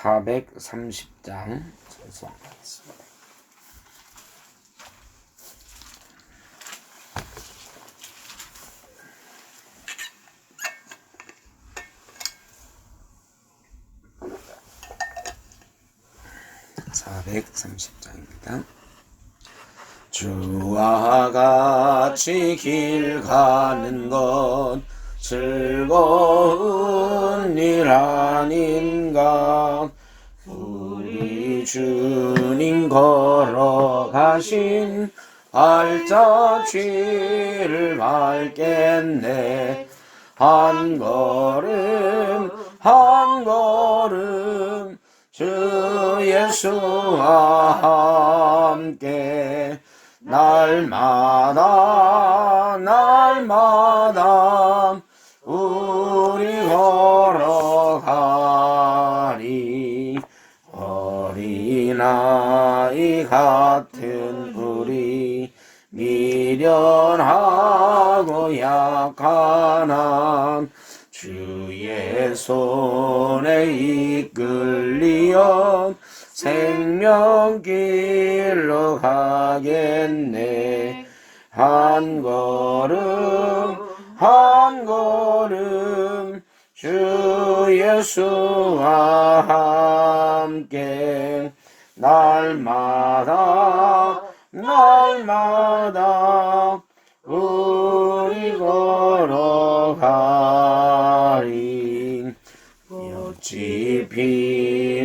430장 전송하겠습니다. (430장입니다) 주와 같이 길 가는 것 즐거운 일 아닌가? 우리 주님 걸어가신 알짜취를 밟겠네. 한 걸음 한 걸음 주 예수와 함께 날마다 날마다 우리 걸어가리. 어린아이 같은 우리 미련하고 약한 주의 손에 이끌리어 생명길로 가겠네. 한 걸음 한 걸음 주 예수와 함께 날마다 날마다 우리 걸어가리. 여지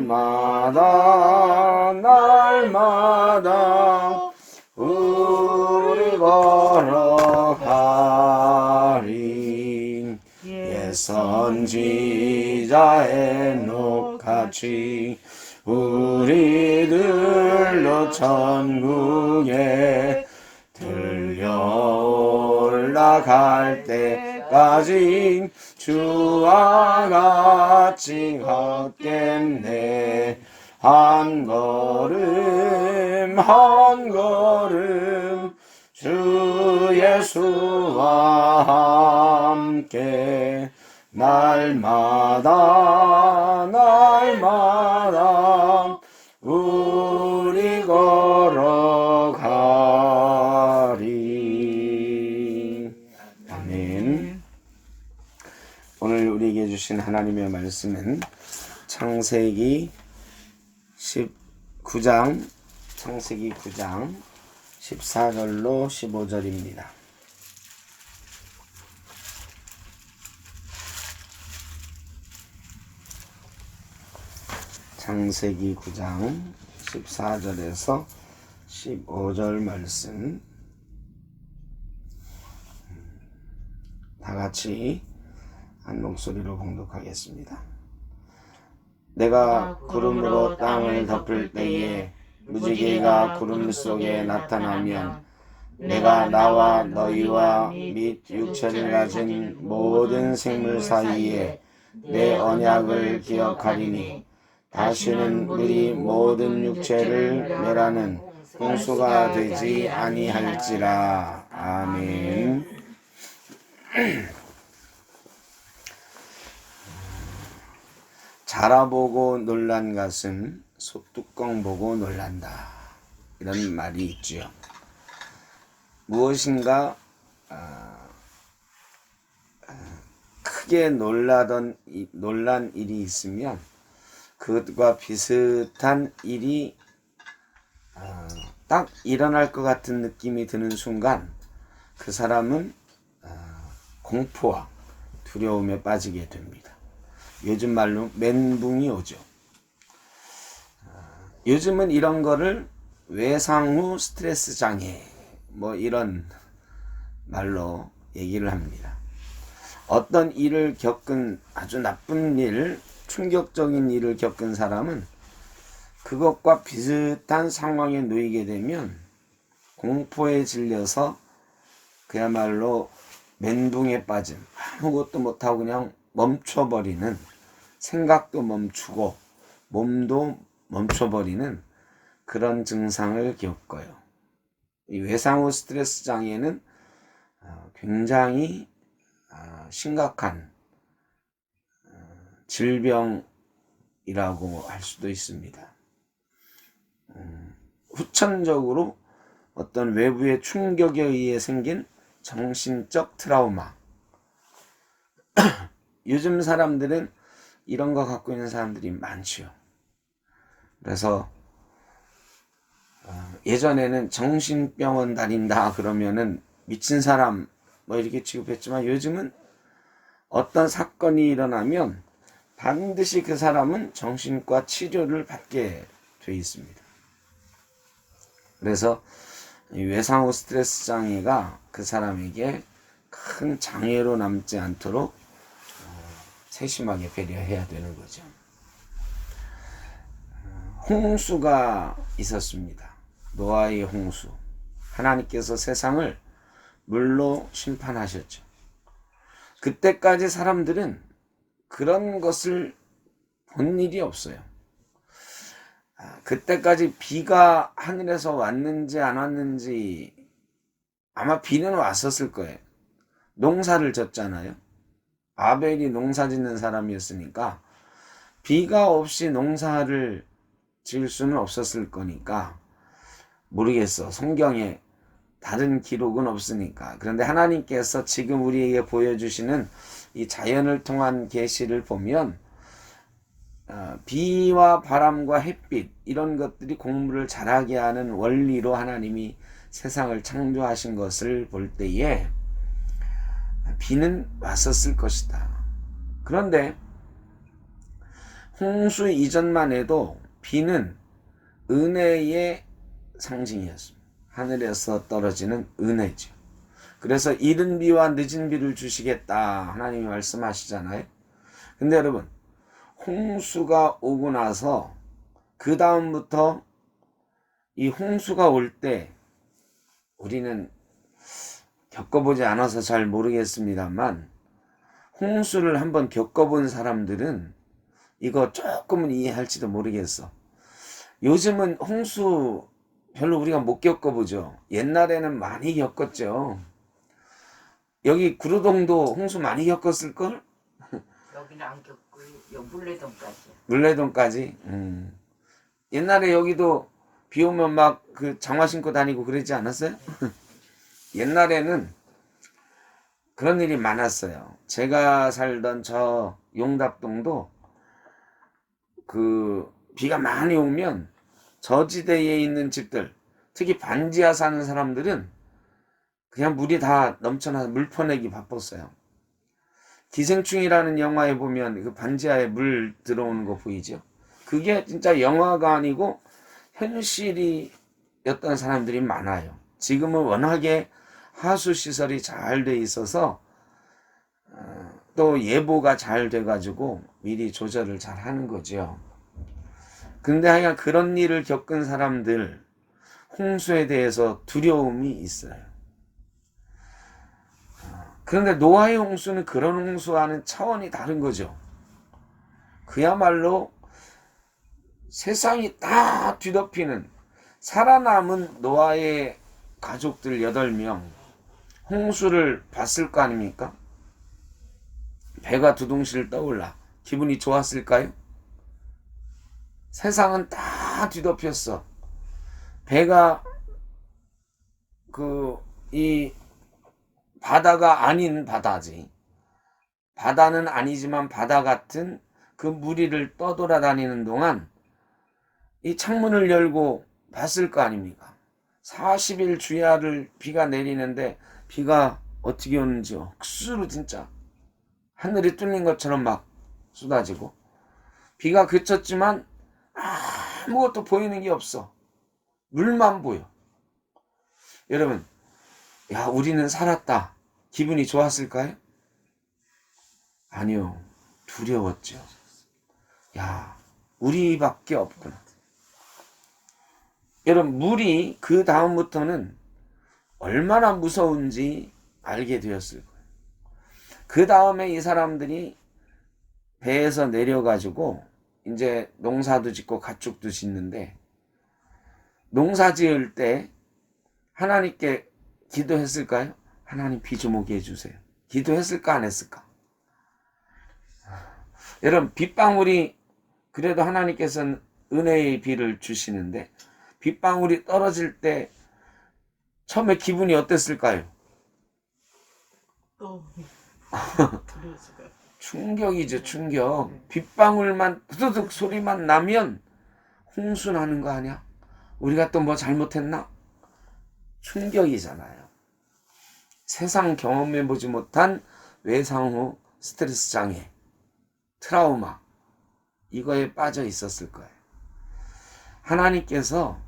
날마다 날마다 우리 걸어가리 예 선지자의 녹같이 우리들로 천국에 들려 올라갈 때 까지 주와 같이 걷겠네. 한 걸음 한 걸음 주 예수와 함께 날마다 날마다 주신 하나님의 말씀은 창세기 19장 창세기 9장 14절로 15절입니다. 창세기 9장 14절에서 15절 말씀 다 같이 한 목소리로 공독하겠습니다. 내가 구름으로 땅을 덮을 때에 무지개가 구름 속에 나타나면 내가 나와 너희와 및 육체를 가진 모든 생물 사이에 내 언약을 기억하리니 다시는 우리 모든 육체를 멸하는 홍수가 되지 아니할지라 아멘. 자라보고 놀란 것은 소뚜껑 보고 놀란다. 이런 말이 있지요. 무엇인가 아, 아, 크게 놀라던 이- 놀란 일이 있으면 그것과 비슷한 일이 아, 딱 일어날 것 같은 느낌이 드는 순간 그 사람은 아, 공포와 두려움에 빠지게 됩니다. 요즘 말로 멘붕이 오죠. 아, 요즘은 이런 거를 외상 후 스트레스 장애 뭐 이런 말로 얘기를 합니다. 어떤 일을 겪은 아주 나쁜 일, 충격적인 일을 겪은 사람은 그것과 비슷한 상황에 놓이게 되면 공포에 질려서 그야말로 멘붕에 빠진 아무것도 못하고 그냥 멈춰버리는 생각도 멈추고 몸도 멈춰버리는 그런 증상을 겪어요. 이 외상 후 스트레스 장애는 어, 굉장히 아, 심각한 어, 질병이라고 할 수도 있습니다. 음, 후천적으로 어떤 외부의 충격에 의해 생긴 정신적 트라우마. 요즘 사람들은 이런 거 갖고 있는 사람들이 많지요. 그래서 어, 예전에는 정신병원 다닌다 그러면은 미친 사람 뭐 이렇게 취급했지만 요즘은 어떤 사건이 일어나면 반드시 그 사람은 정신과 치료를 받게 돼 있습니다. 그래서 이 외상후 스트레스 장애가 그 사람에게 큰 장애로 남지 않도록 어, 세심하게 배려해야 되는 거죠. 어, 홍수가 있었습니다. 노아의 홍수. 하나님께서 세상을 물로 심판하셨죠. 그때까지 사람들은 그런 것을 본 일이 없어요. 아, 그때까지 비가 하늘에서 왔는지 안 왔는지 아마 비는 왔었을 거예요. 농사를 졌잖아요. 아벨이 농사 짓는 사람이었으니까 비가 없이 농사를 지을 수는 없었을 거니까 모르겠어. 성경에 다른 기록은 없으니까. 그런데 하나님께서 지금 우리에게 보여주시는 이 자연을 통한 계시를 보면 어, 비와 바람과 햇빛 이런 것들이 곡물을 자라게 하는 원리로 하나님이 세상을 창조하신 것을 볼 때에 비는 왔었을 것이다. 그런데 홍수 이전만 해도 비는 은혜의 상징이었습니다. 하늘에서 떨어지는 은혜죠. 그래서 이른 비와 늦은 비를 주시겠다 하나님이 말씀하시잖아요. 근데 여러분 홍수가 오고 나서 그 다음부터 이 홍수가 올 때 우리는 겪어보지 않아서 잘 모르겠습니다만 홍수를 한번 겪어본 사람들은 이거 조금은 이해할지도 모르겠어. 요즘은 홍수 별로 우리가 못 겪어보죠. 옛날에는 많이 겪었죠. 여기 구로동도 홍수 많이 겪었을걸? 여기는 안 겪고 요 물레동까지. 물레동까지. 음. 옛날에 여기도 비 오면 막 그 장화 신고 다니고 그러지 않았어요? 옛날에는 그런 일이 많았어요. 제가 살던 저 용답동도 그 비가 많이 오면 저지대에 있는 집들, 특히 반지하 사는 사람들은 그냥 물이 다 넘쳐나서 물 퍼내기 바빴어요. 기생충이라는 영화에 보면 그 반지하에 물 들어오는 거 보이죠? 그게 진짜 영화가 아니고 현실이었던 사람들이 많아요. 지금은 워낙에 하수 시설이 잘 돼 있어서 어, 또 예보가 잘 돼가지고 미리 조절을 잘 하는 거죠. 근데 하여간 그런 일을 겪은 사람들, 홍수에 대해서 두려움이 있어요. 그런데 노아의 홍수는 그런 홍수와는 차원이 다른 거죠. 그야말로 세상이 다 뒤덮이는 살아남은 노아의 가족들 8명 홍수를 봤을 거 아닙니까? 배가 두둥실 떠올라 기분이 좋았을까요? 세상은 다 뒤덮였어. 배가 그 이 바다가 아닌 바다지. 바다는 아니지만 바다 같은 그 무리를 떠돌아다니는 동안 이 창문을 열고 봤을 거 아닙니까? 40일 주야를 비가 내리는데 비가 어떻게 오는지 억수로 진짜 하늘이 뚫린 것처럼 막 쏟아지고 비가 그쳤지만 아무것도 보이는 게 없어. 물만 보여. 여러분, 야, 우리는 살았다. 기분이 좋았을까요? 아니요. 두려웠죠. 야, 우리밖에 없구나. 여러분, 물이 그 다음부터는 얼마나 무서운지 알게 되었을 거예요. 그 다음에 이 사람들이 배에서 내려가지고 이제 농사도 짓고 가축도 짓는데 농사 지을 때 하나님께 기도했을까요? 하나님 비 좀 오게 해주세요. 기도했을까 안 했을까? 여러분 빗방울이 그래도 하나님께서는 은혜의 비를 주시는데 빗방울이 떨어질 때 처음에 기분이 어땠을까요? 또 두려워서 충격이죠, 충격. 빗방울만 후두둑 소리만 나면 홍수 나는 거 아니야? 우리가 또 뭐 잘못했나? 충격이잖아요. 세상 경험해 보지 못한 외상 후 스트레스 장애, 트라우마, 이거에 빠져 있었을 거예요. 하나님께서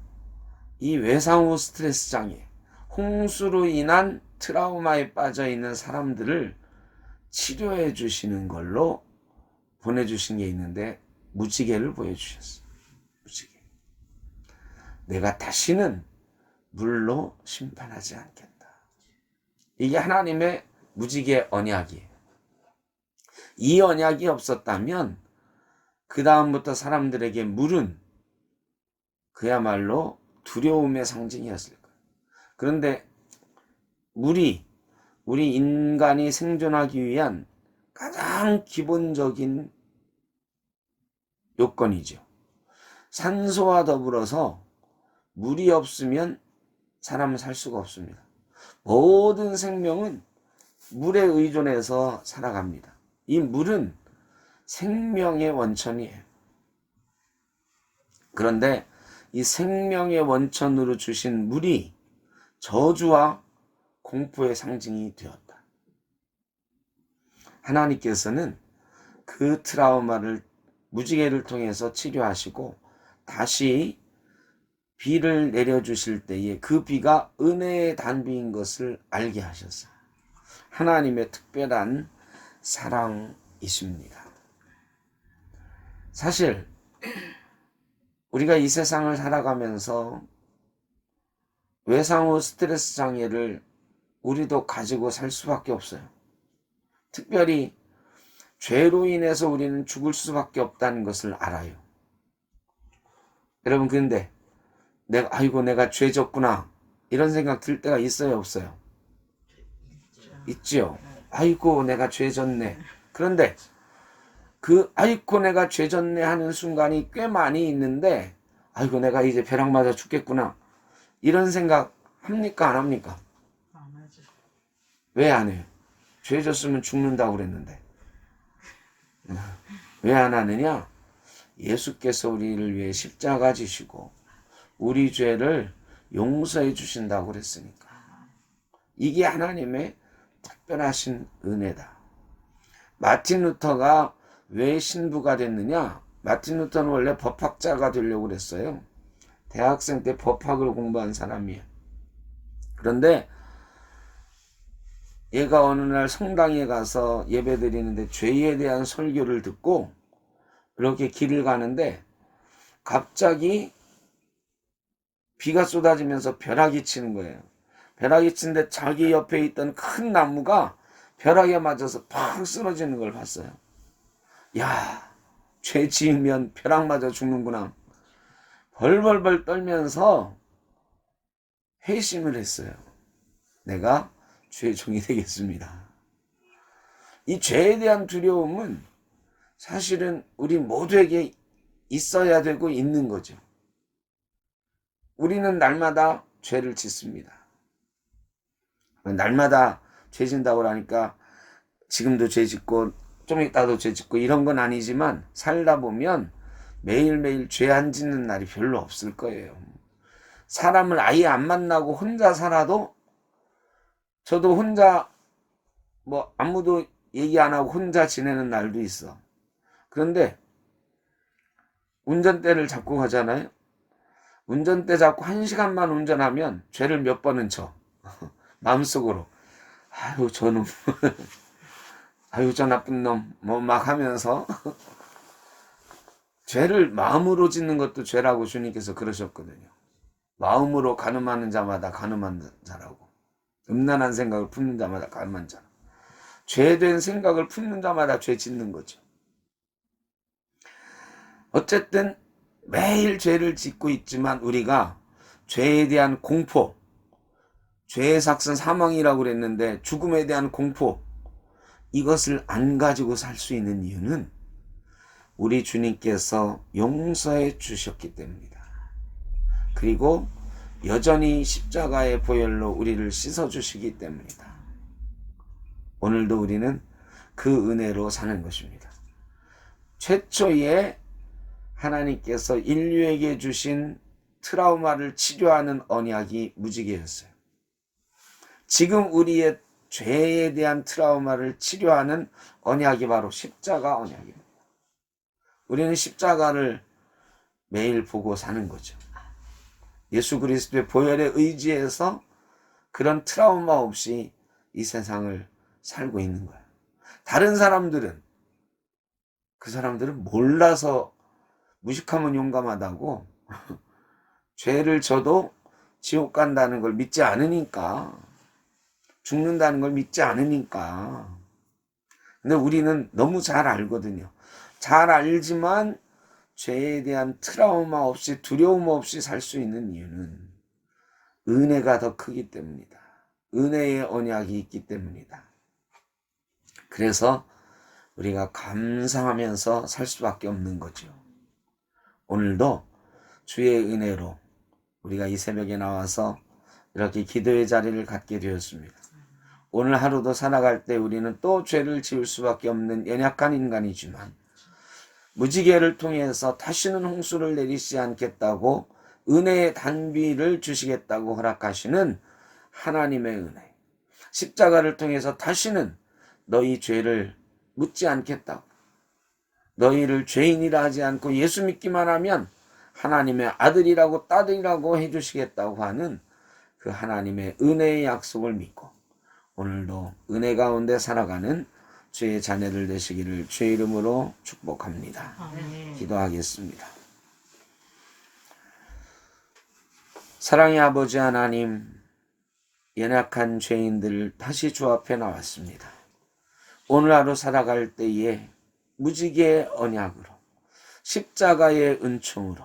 이 외상 후 스트레스 장애, 홍수로 인한 트라우마에 빠져 있는 사람들을 치료해 주시는 걸로 보내주신 게 있는데 무지개를 보여주셨어요. 무지개. 내가 다시는 물로 심판하지 않겠다. 이게 하나님의 무지개 언약이에요. 이 언약이 없었다면 그 다음부터 사람들에게 물은 그야말로 두려움의 상징이었을. 그런데 물이 우리 인간이 생존하기 위한 가장 기본적인 요건이죠. 산소와 더불어서 물이 없으면 사람은 살 수가 없습니다. 모든 생명은 물에 의존해서 살아갑니다. 이 물은 생명의 원천이에요. 그런데 이 생명의 원천으로 주신 물이 저주와 공포의 상징이 되었다. 하나님께서는 그 트라우마를 무지개를 통해서 치료하시고 다시 비를 내려주실 때에 그 비가 은혜의 단비인 것을 알게 하셨어요. 하나님의 특별한 사랑이십니다. 사실 우리가 이 세상을 살아가면서 외상 후 스트레스 장애를 우리도 가지고 살 수밖에 없어요. 특별히 죄로 인해서 우리는 죽을 수밖에 없다는 것을 알아요. 여러분 근데 내가 아이고 내가 죄 졌구나 이런 생각 들 때가 있어요 없어요? 있지요. 아이고 내가 죄 졌네. 그런데 그 아이고 내가 죄 졌네 하는 순간이 꽤 많이 있는데 아이고 내가 이제 벼락 맞아 죽겠구나 이런 생각 합니까 안 합니까? 안 하죠. 왜 안 해요? 죄 졌으면 죽는다고 그랬는데. 왜 안 하느냐? 예수께서 우리를 위해 십자가 지시고 우리 죄를 용서해 주신다고 그랬으니까. 이게 하나님의 특별하신 은혜다. 마틴 루터가 왜 신부가 됐느냐? 마틴 루터는 원래 법학자가 되려고 그랬어요. 대학생 때 법학을 공부한 사람이에요. 그런데 얘가 어느 날 성당에 가서 예배 드리는데 죄에 대한 설교를 듣고 이렇게 길을 가는데 갑자기 비가 쏟아지면서 벼락이 치는 거예요. 벼락이 치는데 자기 옆에 있던 큰 나무가 벼락에 맞아서 팍 쓰러지는 걸 봤어요. 야, 죄 지으면 벼락 맞아 죽는구나. 벌벌벌 떨면서 회심을 했어요. 내가 죄의 종이 되겠습니다. 이 죄에 대한 두려움은 사실은 우리 모두에게 있어야 되고 있는 거죠. 우리는 날마다 죄를 짓습니다. 날마다 죄 진다고 하니까 지금도 죄 짓고 좀 이따도 죄 짓고 이런 건 아니지만 살다 보면 매일매일 죄 안 짓는 날이 별로 없을 거예요. 사람을 아예 안 만나고 혼자 살아도 저도 혼자 뭐 아무도 얘기 안 하고 혼자 지내는 날도 있어. 그런데 운전대를 잡고 가잖아요. 운전대 잡고 한 시간만 운전하면 죄를 몇 번은 쳐. 마음속으로. 아유, 저놈. 아유, 저 나쁜 놈. 뭐 막 하면서. 죄를 마음으로 짓는 것도 죄라고 주님께서 그러셨거든요. 마음으로 가늠하는 자마다 가늠한 자라고. 음란한 생각을 품는 자마다 가늠한 자. 죄된 생각을 품는 자마다 죄 짓는 거죠. 어쨌든 매일 죄를 짓고 있지만 우리가 죄에 대한 공포, 죄의 삭선 사망이라고 그랬는데 죽음에 대한 공포, 이것을 안 가지고 살 수 있는 이유는 우리 주님께서 용서해 주셨기 때문이다. 그리고 여전히 십자가의 보혈로 우리를 씻어 주시기 때문이다. 오늘도 우리는 그 은혜로 사는 것입니다. 최초의 하나님께서 인류에게 주신 트라우마를 치료하는 언약이 무지개였어요. 지금 우리의 죄에 대한 트라우마를 치료하는 언약이 바로 십자가 언약입니다. 우리는 십자가를 매일 보고 사는 거죠. 예수 그리스도의 보혈에 의지해서 그런 트라우마 없이 이 세상을 살고 있는 거예요. 다른 사람들은 그 사람들은 몰라서 무식하면 용감하다고 죄를 져도 지옥 간다는 걸 믿지 않으니까 죽는다는 걸 믿지 않으니까 근데 우리는 너무 잘 알거든요. 잘 알지만 죄에 대한 트라우마 없이 두려움 없이 살 수 있는 이유는 은혜가 더 크기 때문이다. 은혜의 언약이 있기 때문이다. 그래서 우리가 감사하면서 살 수밖에 없는 거죠. 오늘도 주의 은혜로 우리가 이 새벽에 나와서 이렇게 기도의 자리를 갖게 되었습니다. 오늘 하루도 살아갈 때 우리는 또 죄를 지을 수밖에 없는 연약한 인간이지만 무지개를 통해서 다시는 홍수를 내리지 않겠다고 은혜의 단비를 주시겠다고 허락하시는 하나님의 은혜. 십자가를 통해서 다시는 너희 죄를 묻지 않겠다고. 너희를 죄인이라 하지 않고 예수 믿기만 하면 하나님의 아들이라고 딸이라고 해주시겠다고 하는 그 하나님의 은혜의 약속을 믿고 오늘도 은혜 가운데 살아가는 주의 자녀들 되시기를 주의 이름으로 축복합니다. 아멘. 기도하겠습니다. 사랑의 아버지 하나님, 연약한 죄인들 다시 주 앞에 나왔습니다. 오늘 하루 살아갈 때에 무지개의 언약으로 십자가의 은총으로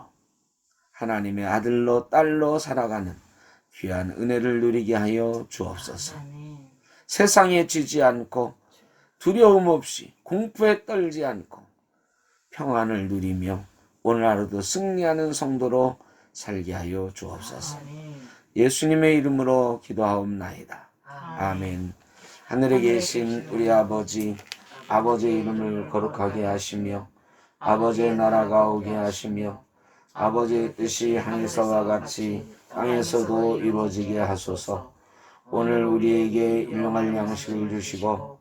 하나님의 아들로 딸로 살아가는 귀한 은혜를 누리게 하여 주옵소서. 아멘. 세상에 지지 않고 두려움 없이 공포에 떨지 않고 평안을 누리며 오늘 하루도 승리하는 성도로 살게 하여 주옵소서. 예수님의 이름으로 기도하옵나이다. 아멘. 아멘. 하늘에 계신 우리 아버지, 아버지의 이름을 거룩하게 하시며, 아버지의 나라가 오게 하시며, 아버지의 뜻이 하늘서와 같이 땅에서도 이루어지게 하소서. 오늘 우리에게 일용할 양식을 주시고,